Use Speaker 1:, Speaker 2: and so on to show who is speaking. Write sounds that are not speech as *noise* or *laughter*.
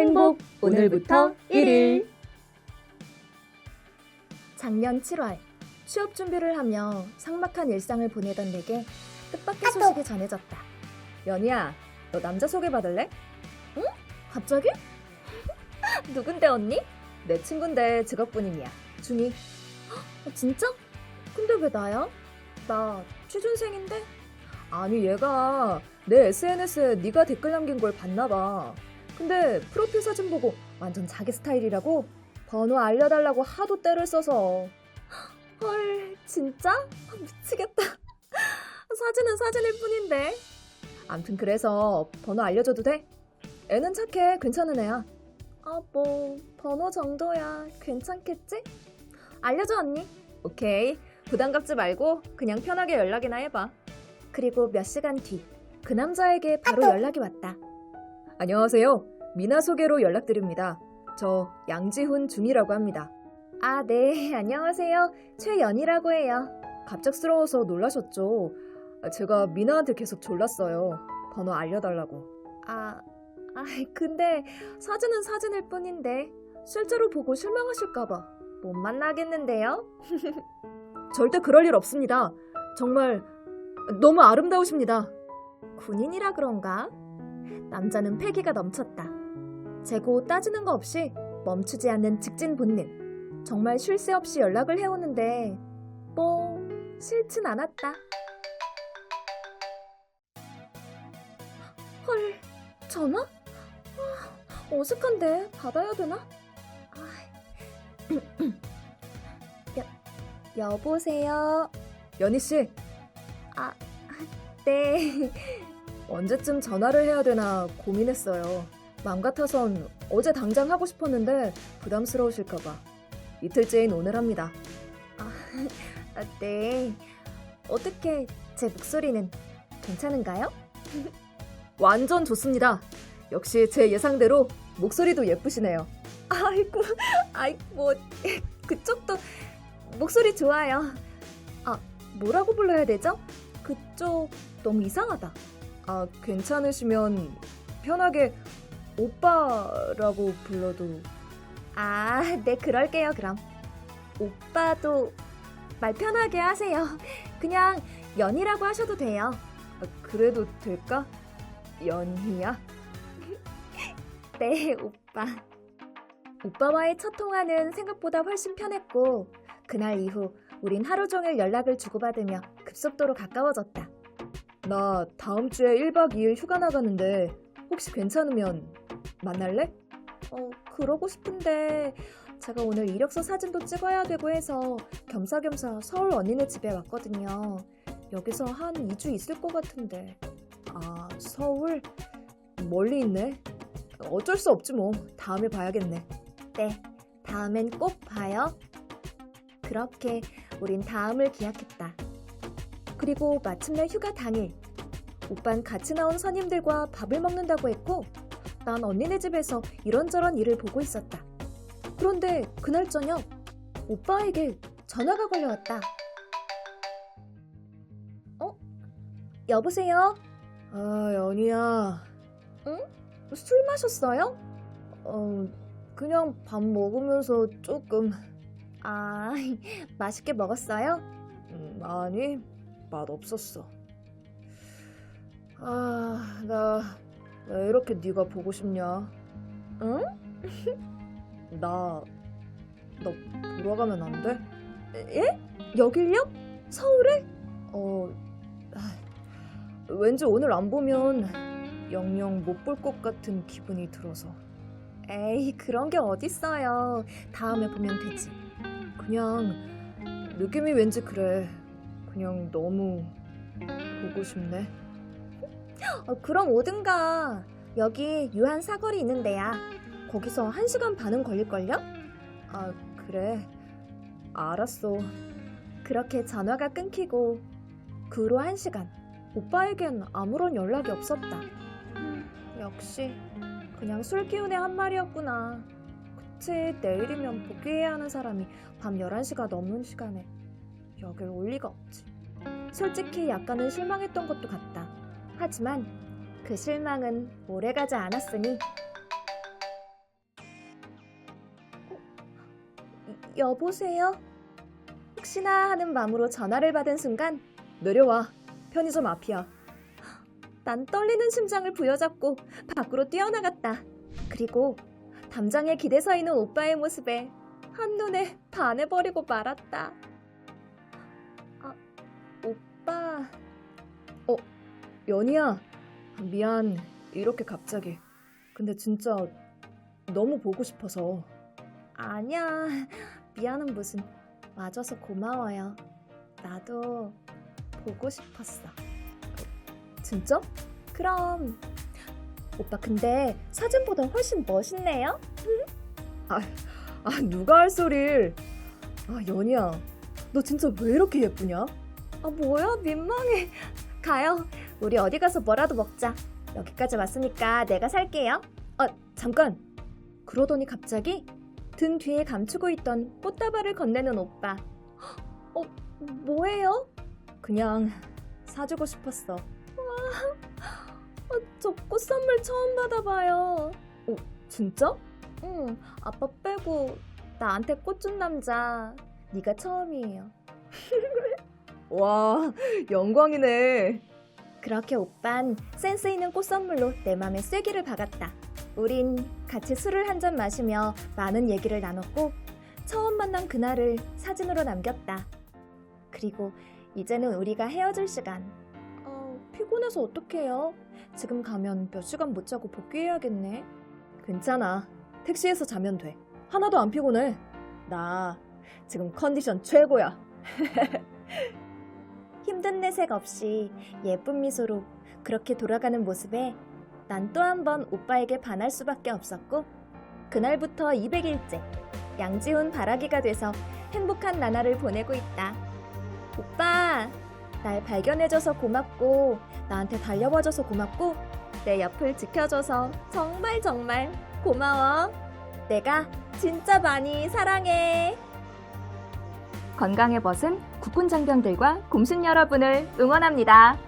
Speaker 1: 행복 오늘부터 1일
Speaker 2: 작년 7월 취업 준비를 하며 삭막한 일상을 보내던 내게 뜻밖의 소식이 전해졌다.
Speaker 1: 연희야 너 남자 소개받을래?
Speaker 2: 갑자기? *laughs* 누군데 언니?
Speaker 1: 내 친구인데 직업군인이야 중이
Speaker 2: 어, 진짜? 근데 왜 나야? 나 취준생인데?
Speaker 1: 아니 얘가 내 SNS에 네가 댓글 남긴 걸 봤나 봐 근데 프로필 사진 보고 완전 자기 스타일이라고 번호 알려달라고 하도 때를 써서
Speaker 2: 헐 진짜? 아, 미치겠다. 사진은 사진일 뿐인데.
Speaker 1: 암튼 그래서 번호 알려줘도 돼? 애는 착해 괜찮은 애야
Speaker 2: 아 뭐 번호 정도야 괜찮겠지? 알려줘 언니.
Speaker 1: 오케이 부담 갖지 말고 그냥 편하게 연락이나 해봐
Speaker 2: 그리고 몇 시간 뒤 그 남자에게 바로 연락이 왔다.
Speaker 1: 안녕하세요 미나 소개로 연락드립니다 저 양지훈 중이라고 합니다
Speaker 2: 아, 네. *laughs* 안녕하세요. 최연이라고 해요.
Speaker 1: 갑작스러워서 놀라셨죠? 아, 제가 미나한테 계속 졸랐어요. 번호 알려달라고.
Speaker 2: 아, 아, 근데 사진은 사진일 뿐인데 실제로 보고 실망하실까봐 못 만나겠는데요? *laughs*
Speaker 1: 절대 그럴 일 없습니다. 정말 너무 아름다우십니다.
Speaker 2: 군인이라 그런가? 남자는 패기가 넘쳤다. 재고 따지는 거 없이 멈추지 않는 직진 본능. 정말 쉴 새 없이 연락을 해오는데 뭐 싫진 않았다. 헐, 전화? 아, 어색한데 받아야 되나? 아, *clears throat* 여, 여보세요?
Speaker 1: 연희 씨,
Speaker 2: 네. *laughs*
Speaker 1: 언제쯤 전화를 해야 되나 고민했어요. 맘 같아선 어제 당장 하고 싶었는데 부담스러우실까봐. 이틀째인 오늘 합니다.
Speaker 2: 아, *laughs* 네. 어떻게 제 목소리는 괜찮은가요? *laughs*
Speaker 1: 완전 좋습니다. 역시 제 예상대로 목소리도 예쁘시네요.
Speaker 2: 아이고, 아이 뭐 그쪽도 목소리 좋아요. 아, 뭐라고 불러야 되죠? 그쪽 너무 이상하다.
Speaker 1: 아, 괜찮으시면 편하게 오빠라고 불러도
Speaker 2: 아, 네, 그럴게요, 그럼. 오빠도 말 편하게 하세요. 그냥 연이라고 하셔도 돼요.
Speaker 1: 아, 그래도 될까? 연희야? *laughs*
Speaker 2: 네, 오빠. 오빠와의 첫 통화는 생각보다 훨씬 편했고, 그날 이후 우린 하루 종일 연락을 주고받으며 급속도로 가까워졌다.
Speaker 1: 나 다음 주에 1박 2일 휴가 나가는데 혹시 괜찮으면 만날래?
Speaker 2: 어, 그러고 싶은데, 제가 오늘 이력서 사진도 찍어야 되고 해서 겸사겸사 서울 언니네 집에 왔거든요. 여기서 한 2주 있을 것 같은데.
Speaker 1: 아, 서울? 멀리 있네. 어쩔 수 없지 뭐. 다음에 봐야겠네.
Speaker 2: 네, 다음엔 꼭 봐요. 그렇게 우린 다음을 기약했다. 그리고 마침내 휴가 당일, 오빤 같이 나온 선임들과 밥을 먹는다고 했고, 난 언니네 집에서 이런저런 일을 보고 있었다. 그런데 그날 저녁, 오빠에게 전화가 걸려왔다. 어? 여보세요?
Speaker 1: 아, 연희야.
Speaker 2: 술 마셨어요?
Speaker 1: 어, 그냥 밥 먹으면서 조금.
Speaker 2: 아, *laughs* 맛있게 먹었어요?
Speaker 1: 음, 아니, 맛 없었어. 아, 나, 왜 이렇게 네가 보고 싶냐?
Speaker 2: 응? *laughs*
Speaker 1: 나, 너 보러 가면 안 돼?
Speaker 2: 예? 여길요? 서울에?
Speaker 1: 어, 아, 왠지 오늘 안 보면 영영 못 볼 것 같은 기분이 들어서.
Speaker 2: 에이, 그런 게 어딨어요. 다음에 보면 되지.
Speaker 1: 그냥 느낌이 왠지 그래. 그냥 너무 보고 싶네.
Speaker 2: 어, 그럼 오든가. 여기 유한 사거리 있는 데야. 거기서 한시간 반은 걸릴걸요?
Speaker 1: 아, 그래. 알았어.
Speaker 2: 그렇게 전화가 끊기고 그 후로 한시간 오빠에겐 아무런 연락이 없었다. 음, 역시 그냥 술 기운의 한 말이었구나. 그치, 내일이면 복귀해야 하는 사람이 밤 11시가 넘는 시간에 여길 올 리가 없지. 솔직히 약간은 실망했던 것도 같다. 하지만 그 실망은 오래가지 않았으니. 어, 여보세요? 혹시나 하는 마음으로 전화를 받은 순간
Speaker 1: 내려와. 편의점 앞이야.
Speaker 2: 난 떨리는 심장을 부여잡고 밖으로 뛰어나갔다. 그리고 담장에 기대서 있는 오빠의 모습에 한눈에 반해버리고 말았다. 아, 오빠.
Speaker 1: 어, 연희야. 미안. 이렇게 갑자기. 근데 진짜 너무 보고 싶어서.
Speaker 2: 아니야. 미안은 무슨. 와줘서 고마워요. 나도 보고 싶었어.
Speaker 1: 진짜?
Speaker 2: 그럼. 오빠 근데 사진보다 훨씬 멋있네요?
Speaker 1: 아, 누가 할 소릴. 아, 연희야. 너 진짜 왜 이렇게 예쁘냐?
Speaker 2: 아, 뭐야? 민망해. 가요. 우리 어디 가서 뭐라도 먹자. 여기까지 왔으니까 내가 살게요.
Speaker 1: 아, 잠깐.
Speaker 2: 그러더니 갑자기 등 뒤에 감추고 있던 꽃다발을 건네는 오빠. 어, 뭐예요?
Speaker 1: 그냥 사주고 싶었어.
Speaker 2: 어, 저꽃 선물 처음 받아봐요.
Speaker 1: 진짜?
Speaker 2: 응, 아빠 빼고 나한테 꽃 준 남자 네가 처음이에요. *laughs*
Speaker 1: 와, 영광이네.
Speaker 2: 그렇게 오빤 센스 있는 꽃 선물로 내 맘에 쐐기를 박았다. 우린 같이 술을 한 잔 마시며 많은 얘기를 나눴고 처음 만난 그날을 사진으로 남겼다. 그리고 이제는 우리가 헤어질 시간. 어, 피곤해서 어떡해요? 지금 가면 몇 시간 못 자고 복귀해야겠네.
Speaker 1: 괜찮아. 택시에서 자면 돼. 하나도 안 피곤해. 나 지금 컨디션 최고야. *laughs*
Speaker 2: 힘든 내색 없이 예쁜 미소로 그렇게 돌아가는 모습에 난 또 한 번 오빠에게 반할 수밖에 없었고 그날부터 200일째 양지훈 바라기가 돼서 행복한 나날을 보내고 있다. 오빠, 날 발견해줘서 고맙고 나한테 달려와줘서 고맙고 내 옆을 지켜줘서 정말 정말 고마워. 내가 진짜 많이 사랑해.
Speaker 3: 건강의 벗은 국군 장병들과 공신 여러분을 응원합니다.